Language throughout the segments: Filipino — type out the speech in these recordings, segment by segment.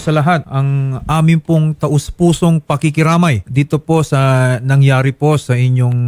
sa lahat, ang amin pong taus-pusong pakikiramay dito po sa nangyari po sa inyong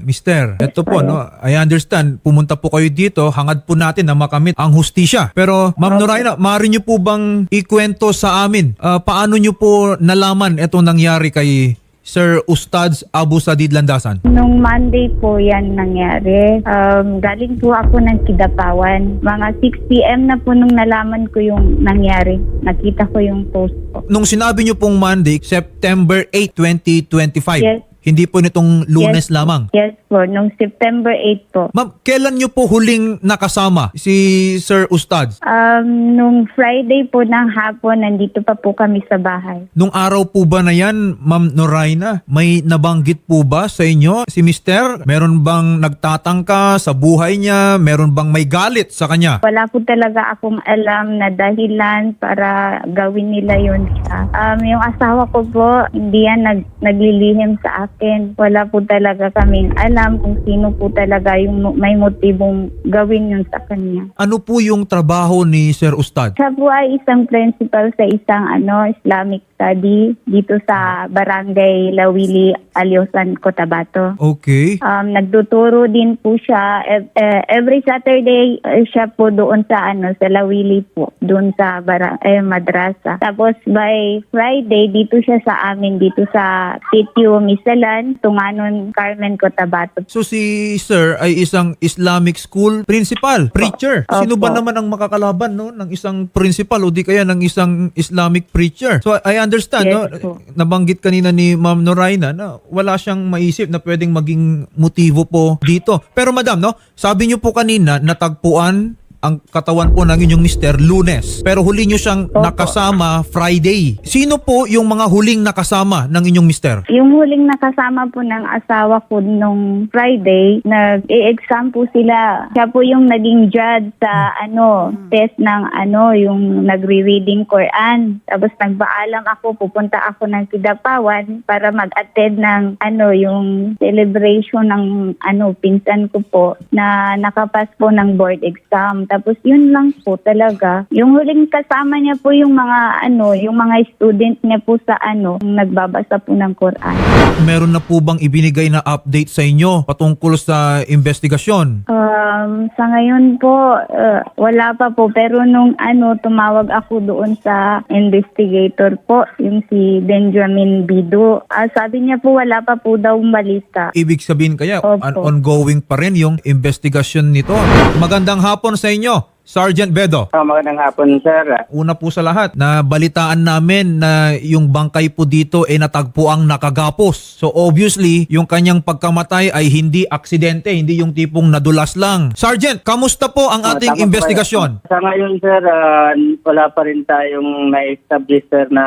mister. Ito po, no, I understand, pumunta po kayo dito, hangad po natin na makamit ang hustisya. Pero Ma'am Noraina, maaari niyo po bang ikwento sa amin, ah, paano niyo po nalaman itong nangyari kay Sir Ustads Abu Sadid Landasan? Nung Monday po yan nangyari. Um, galing po ako ng Kidapawan. Mga 6 p.m. na po nung nalaman ko yung nangyari. Nakita ko yung post po. Nung sinabi niyo pong Monday, September 8, 2025, Yes. Hindi po nitong lunes Yes. lamang. Yes po, nung September 8 po. Ma'am, kailan niyo po huling nakasama si Sir Ustads? Um, nung Friday po ng hapon, nandito pa po kami sa bahay. Nung araw po ba na yan, Ma'am Noraina, may nabanggit po ba sa inyo si Mister? Meron bang nagtatangka sa buhay niya? Meron bang may galit sa kanya? Wala po talaga akong alam na dahilan para gawin nila yun. Um, yung asawa ko po, hindi yan nag, naglilihim sa akin. Wala po talaga kaming alam kung sino po talaga yung may motibong gawin yun sa kanya. Ano po yung trabaho ni Sir Ustad? Siya po ay isang principal sa isang ano Islamic study dito sa Barangay Lawili, Aliosan, Cotabato. Okay. Um, nagtuturo din po siya ev- eh, every Saturday eh, siya po doon sa ano sa Lawili po doon sa bara, eh, madrasa. Tapos by Friday dito siya sa amin dito sa Sitio Misalan, Tunganon, Carmen, Cotabato. So si Sir ay isang Islamic school principal, preacher. Sino ba Opo. naman ang makakalaban no ng isang principal o di kaya ng isang Islamic preacher? So I understand Yes no, po. nabanggit kanina ni Ma'am Noraina na wala siyang maisip na pwedeng maging motibo po dito. Pero madam no, sabi niyo po kanina natagpuan ang katawan po ng inyong mister lunes. Pero huli niyo siyang Opo. nakasama Friday. Sino po yung mga huling nakasama ng inyong mister? Yung huling nakasama po ng asawa ko nung Friday, nag-e-exam po sila. Siya po yung naging judge sa ano, test ng ano, yung nagre-reading Quran. Tapos nagpaalam ako, pupunta ako ng Kidapawan para mag-attend ng ano, yung celebration ng ano, pinsan ko po na nakapas po ng board exam. Tapos yun lang po talaga. Yung huling kasama niya po yung mga ano, yung mga student niya po sa ano, nagbabasa po ng Quran. Meron na po bang ibinigay na update sa inyo patungkol sa investigasyon? Um, sa ngayon po, uh, wala pa po. Pero nung ano, tumawag ako doon sa investigator po, yung si Benjamin Bido. Ah, sabi niya po, wala pa po daw balita. Ibig sabihin kaya, Opo. an- ongoing pa rin yung investigasyon nito. Magandang hapon sa inyo, niño. Sergeant Bedo. Oh, magandang hapon, sir. Una po sa lahat, na balitaan namin na yung bangkay po dito ay natagpo ang nakagapos. So obviously, yung kanyang pagkamatay ay hindi aksidente, hindi yung tipong nadulas lang. Sergeant, kamusta po ang Ah, ating po investigasyon? Sa ngayon, sir, ah, wala pa rin tayong na-establish, sir, na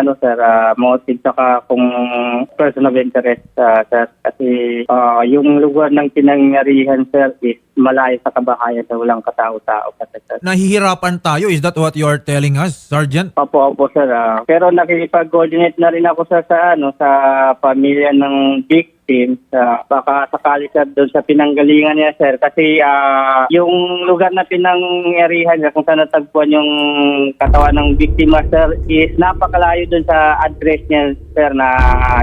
ano, sir, ah, motive saka kung person of interest, ah, sir. Kasi ah, yung lugar ng pinangyarihan, sir, is malayo sa kabahayan sa walang katao-tao. Kasi, sir. Nahihirapan tayo, is that what you are telling us, Sergeant? Opo, opo, sir. ah. pero nakikipag-coordinate na rin ako sa, sa, ano, sa pamilya ng victim. Sa, baka sakali sir doon sa pinanggalingan niya, sir. Kasi ah, yung lugar na pinangyarihan niya, kung saan natagpuan yung katawan ng biktima, sir, is napakalayo doon sa address niya, sir, na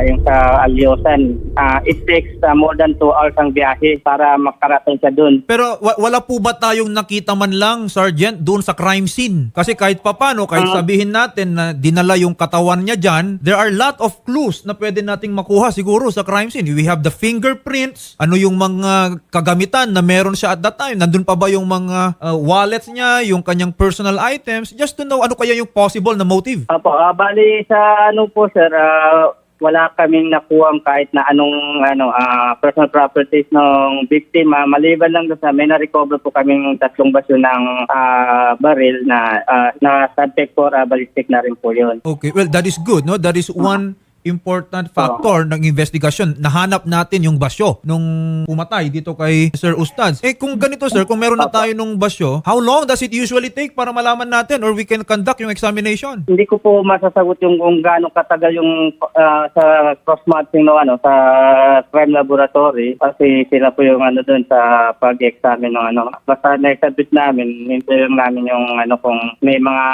yung sa Alyosan. Ah, it takes ah, more than two hours ang biyahe para makarating siya doon. Pero wa- wala po ba tayong nakita man lang, Sergeant, doon sa crime scene? Kasi kahit papano, kahit Ah. sabihin natin na dinala yung katawan niya dyan, there are lot of clues na pwede nating makuha siguro sa crime scene. We have the fingerprints, ano yung mga kagamitan na meron siya at that time. Nandun pa ba yung mga uh, wallets niya, yung kanyang personal items, just to know ano kaya yung possible na motive. Opo, ah, bali sa ano po sir, ah, wala kaming nakuha kahit na anong ano ah, personal properties ng biktima. Maliban lang doon sa may na-recover po kaming tatlong basyo ng ah, baril na ah, na subject for ah, ballistic na rin po yun. Okay, well, that is good, no? That is one important factor ng investigasyon. Nahanap natin yung basyo nung pumatay dito kay Sir Ustads. Eh kung ganito sir, kung meron na tayo nung basyo, how long does it usually take para malaman natin or we can conduct yung examination? Hindi ko po masasagot yung kung gaano katagal yung ah, sa cross-matching no ano sa crime laboratory kasi sila po yung ano doon sa pag-examine ng ano basta na-establish namin hintayin namin yung ano kung may mga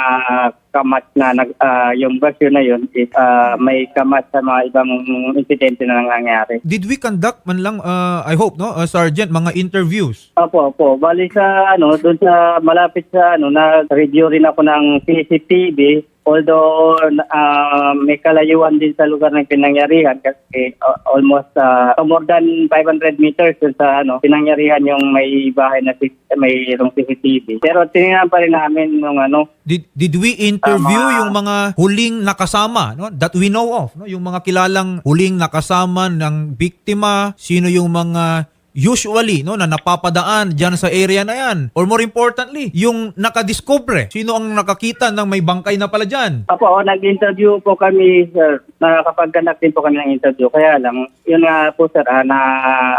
kamat na nag, ah, yung version na yun is ah, may kamat sa mga ibang insidente na nangyayari. Did we conduct man lang, uh, I hope, no, uh, Sergeant, mga interviews? Opo, opo. Bali sa ano, doon sa malapit sa ano, na-review rin ako ng CCTV. Although ah, may kalayuan din sa lugar ng pinangyarihan kasi ah, almost ah, more than 500 meters sa ano, pinangyarihan yung may bahay na si- mayroong CCTV. Pero tinignan pa rin namin yung ano, Did, did we interview Tama. yung mga huling nakasama, no, that we know of, no, yung mga kilalang huling nakasama ng biktima, sino yung mga usually no na napapadaan diyan sa area na yan or more importantly yung nakadiscover sino ang nakakita ng may bangkay na pala diyan Apo, oh, nag-interview po kami, sir. Nakakapag-conduct din po kami ng interview. Kaya lang, yun nga po, sir, ah, na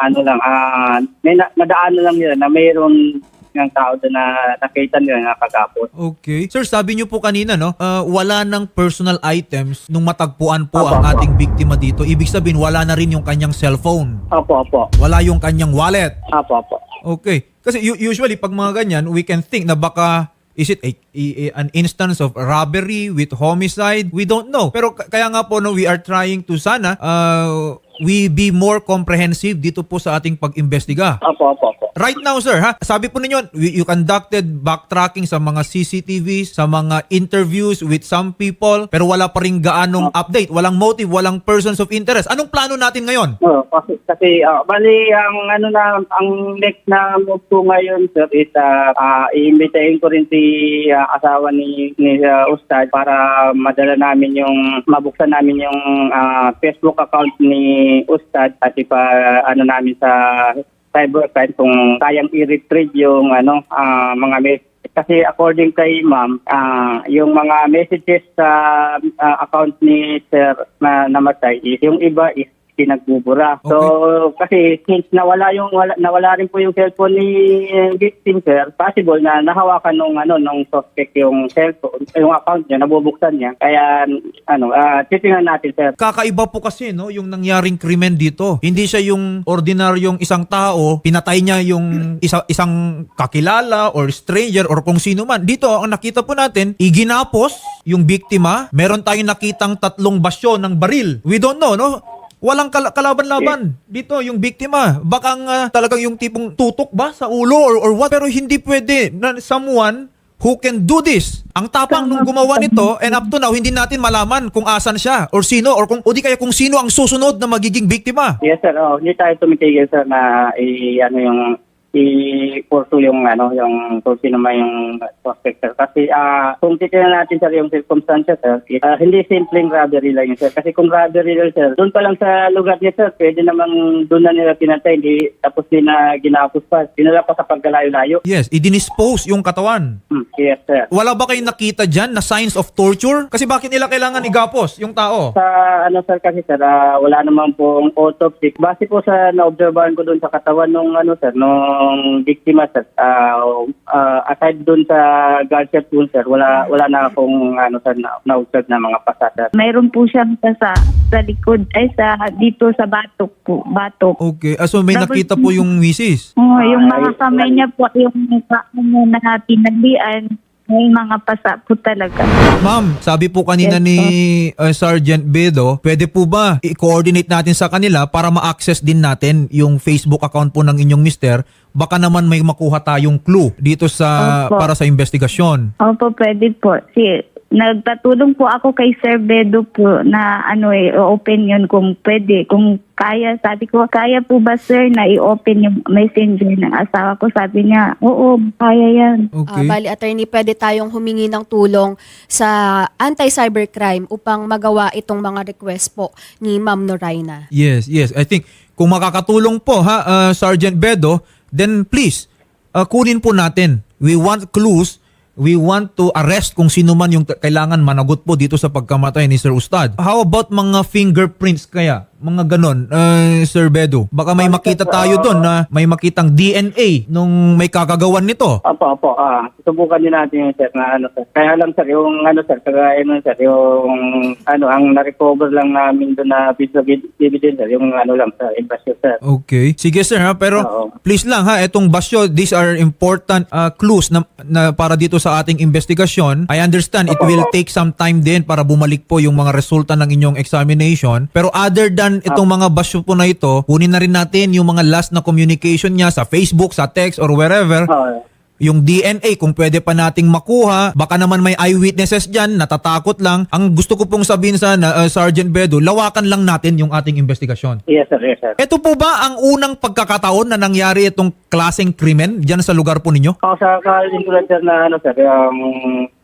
ano lang, ah, may na, nadaan na lang yun na mayroon ng tao doon na nakita nila na kagapos. Okay. Sir, sabi niyo po kanina, no, uh, wala ng personal items nung matagpuan po Apo, ang apo. ating biktima dito. Ibig sabihin, wala na rin yung kanyang cellphone. Opo, opo. Wala yung kanyang wallet. Opo, opo. Okay. Kasi u- usually, pag mga ganyan, we can think na baka is it a, a- a- an instance of robbery with homicide? We don't know. Pero k- kaya nga po, no, we are trying to sana uh, we be more comprehensive dito po sa ating pag-imbestiga. Opo, opo, opo. Right now, sir, ha? Sabi po ninyo, we- you conducted backtracking sa mga CCTVs, sa mga interviews with some people, pero wala pa rin gaanong update, walang motive, walang persons of interest. Anong plano natin ngayon? Oo, kasi, kasi ah, bali, ang ano na, ang next na move ko ngayon, sir, is uh, iimbitahin ko rin si ah, asawa ni, ni ah, Ustad para madala namin yung, mabuksan namin yung ah, Facebook account ni Ustad at ipa, ano namin sa cybercrime kung kayang i-retrieve yung ano, ah, mga messages kasi according kay ma'am, ah, yung mga messages sa ah, account ni sir na namatay, yung iba is pinagbubura. So, kasi since nawala yung wala, nawala rin po yung cellphone ni eh, victim sir, possible na nahawakan nung ano nung suspect yung cellphone, yung account niya, nabubuksan niya. Kaya ano, ah, titingnan natin sir. Kakaiba po kasi no yung nangyaring krimen dito. Hindi siya yung ordinaryong isang tao, pinatay niya yung isa, isang kakilala or stranger or kung sino man. Dito ang nakita po natin, iginapos yung biktima. Meron tayong nakitang tatlong basyo ng baril. We don't know, no? Walang kal- kalaban-laban dito yung biktima. Baka nga talagang yung tipong tutok ba sa ulo or, or what. Pero hindi pwede na someone who can do this. Ang tapang nung gumawa nito and up to now hindi natin malaman kung asan siya or sino or kung o di kaya kung sino ang susunod na magiging biktima. Yes sir, oh, hindi tayo tumitigil sir na i ano yung i-pursue yung ano yung kung sino man yung suspect sir. Kasi ah kung titignan natin sir yung circumstances sir, ah, hindi simpleng robbery lang yun sir. Kasi kung robbery lang sir, doon pa lang sa lugar niya sir, pwede namang doon na nila pinatay, hindi tapos din na ginapos pa. Dinala pa sa pagkalayo-layo. Yes, idinispose yung katawan. Hmm, yes sir. Wala ba kayong nakita dyan na signs of torture? Kasi bakit nila kailangan igapos yung tao? Sa ano sir kasi sir, ah, wala naman pong autopsy. Base po sa naobserbahan ko doon sa katawan nung ano sir, nung biktima sir, ah, ah, aside doon sa gunshot wound sir, wala wala na akong ano sir na, na-observe na mga pasa sir. Mayroon po siyang sa, sa likod, ay sa, dito sa batok po, batok. Okay, ah, so may Tapos- nakita po yung misis. Oh, yung Ay, mga kamay niya po, yung mukha mo na tinalian, may mga pasa po talaga. Ma'am, sabi po kanina Yes, ni uh, Sergeant Bedo, pwede po ba i-coordinate natin sa kanila para ma-access din natin yung Facebook account po ng inyong mister? Baka naman may makuha tayong clue dito sa Opo. para sa investigasyon. Opo, pwede po. Si, nagpatulong po ako kay Sir Bedo po na ano eh, open yun kung pwede. Kung kaya, sabi ko, kaya po ba sir na i-open yung messenger ng asawa ko? Sabi niya, oo, kaya yan. Ah, Okay. bali, attorney, pwede tayong humingi ng tulong sa anti-cybercrime upang magawa itong mga request po ni Ma'am Noraina. Yes, yes. I think kung makakatulong po ha uh, Sergeant Bedo, then please uh, kunin po natin. We want clues. We want to arrest kung sino man yung kailangan managot po dito sa pagkamatay ni Sir Ustad. How about mga fingerprints kaya mga ganon, uh, Sir Bedo. Baka may makita tayo doon na may makitang DNA nung may kakagawan nito. Opo, opo. Ah, subukan din natin yun, sir, na ano, sir. Kaya lang, sir, yung ano, sir, kagaya nun, sir, yung ano, ang na-recover lang namin doon na piece of evidence, sir, yung ano lang, sir, investment, sir. Okay. Sige sir ha, pero Oo. please lang ha, etong basyo, these are important uh, clues na, na para dito sa ating investigasyon. I understand it will take some time din para bumalik po yung mga resulta ng inyong examination. Pero other than itong mga basyo po na ito, kunin na rin natin yung mga last na communication niya sa Facebook, sa text or wherever. Oo. Yung DNA, kung pwede pa nating makuha, baka naman may eyewitnesses dyan, natatakot lang. Ang gusto ko pong sabihin sana, uh, Sergeant Bedo, lawakan lang natin yung ating investigasyon. Yes, sir, yes, sir. Ito po ba ang unang pagkakataon na nangyari itong klaseng krimen dyan sa lugar po ninyo? Ako sa kalintulan, sir, na ano, sir,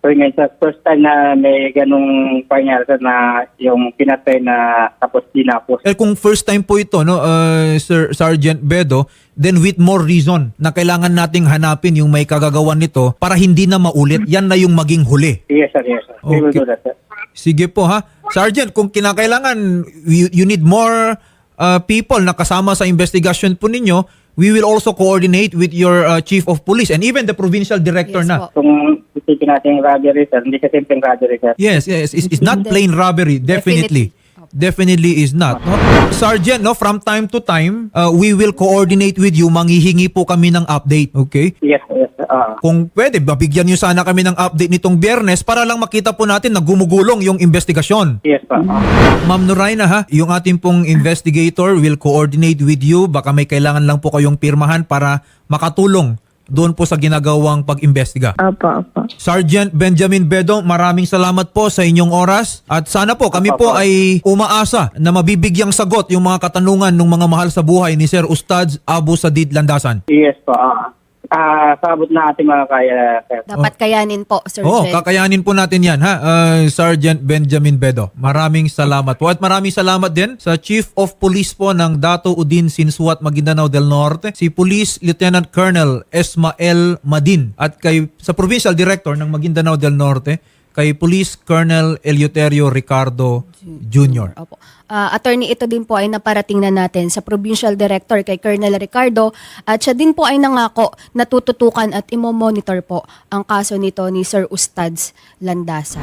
yung krimen, sir, first time na may ganung pangyari, na yung pinatay na tapos dinapos. Eh kung first time po ito, no, uh, Sir Sergeant Bedo, then with more reason na kailangan nating hanapin yung may kagagawan nito para hindi na maulit. Yan na yung maging huli. Yes, sir, yes, sir. We will Okay. do that, sir. Sige po ha. Sergeant, kung kinakailangan you, you need more uh, people na kasama sa investigation po ninyo, we will also coordinate with your uh, chief of police and even the provincial director Yes na. po. Kung isipin natin yung robbery, sir, hindi kasi simpleng robbery, sir. Yes, yes. It's, it's not plain robbery. Definitely. Definitely is not. No? Sergeant, no, from time to time, uh, we will coordinate with you. Manghihingi po kami ng update. Okay? Yes, yes. Ah. Kung pwede, babigyan nyo sana kami ng update nitong biyernes para lang makita po natin na gumugulong yung investigasyon. yes, pa. Ah. Ma'am Noraina ha, yung ating pong investigator will coordinate with you. Baka may kailangan lang po kayong pirmahan para makatulong doon po sa ginagawang pag-imbestiga. Opo, opo. Sergeant Benjamin Bedo, maraming salamat po sa inyong oras at sana po kami po ay umaasa na mabibigyang sagot yung mga katanungan ng mga mahal sa buhay ni Sir Ustads Abu Sadid Landasan. Yes po. Ah, ah, sabot na ating mga kaya, sir. Dapat kayanin po, Sir Oo, kakayanin po natin yan ha, uh, Sergeant Benjamin Bedo. Maraming salamat po at maraming salamat din sa Chief of Police po ng Dato Udin Sinsuat Maguindanao del Norte, si Police Lieutenant Colonel Esmael Madin at kay sa Provincial Director ng Maguindanao del Norte, kay Police Colonel Eleuterio Ricardo Jr. Opo. Ah, attorney, ito din po ay naparating na natin sa Provincial Director kay Colonel Ricardo at siya din po ay nangako na tututukan at imo-monitor po ang kaso nito ni Sir Ustads Landasan.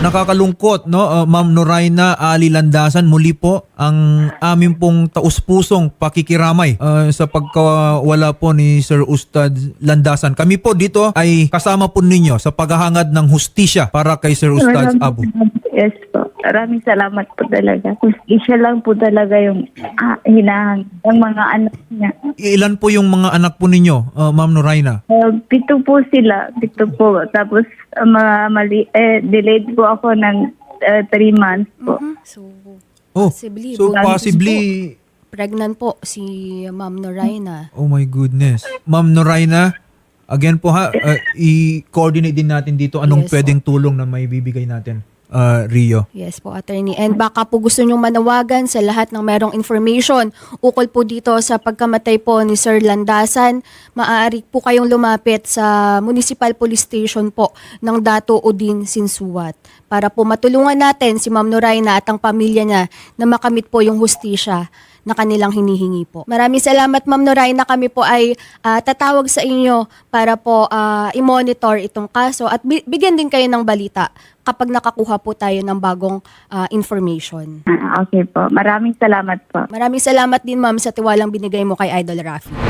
Nakakalungkot, no, uh, Ma'am Noraina Ali Landasan, muli po ang aming pong taus-pusong pakikiramay uh, sa pagkawala po ni Sir Ustad Landasan. Kami po dito ay kasama po ninyo sa paghahangad ng hustisya para kay Sir Ustad Maraming Abu. Yes po. Maraming salamat po talaga. Isa lang po talaga yung ah, hinahang ng mga anak niya. Ilan po yung mga anak po ninyo, uh, Ma'am Noraina? Uh, pito po sila. Pito po. Tapos uh, mga mali, eh, delayed po ako ng uh, three months po. Mhm. So, Oh, Possibly, so buntis possibly pregnant po si Ma'am Noraina. Oh my goodness. Ma'am Noraina, again po ha, uh, i-coordinate din natin dito anong Yes, pwedeng tulong na may bibigay natin, uh, Rio. Yes po, attorney. And baka po gusto nyong manawagan sa lahat ng merong information ukol po dito sa pagkamatay po ni Sir Landasan. Maaari po kayong lumapit sa Municipal Police Station po ng Dato Udin Sinsuwat para po matulungan natin si Ma'am Noraina at ang pamilya niya na makamit po yung hustisya na kanilang hinihingi po. Maraming salamat Ma'am Noraina. Kami po ay ah, tatawag sa inyo para po ah, i-monitor itong kaso at bi- bigyan din kayo ng balita kapag nakakuha po tayo ng bagong ah, information. Ah, okay po. Maraming salamat po. Maraming salamat din ma'am sa tiwalang binigay mo kay Idol Rafi.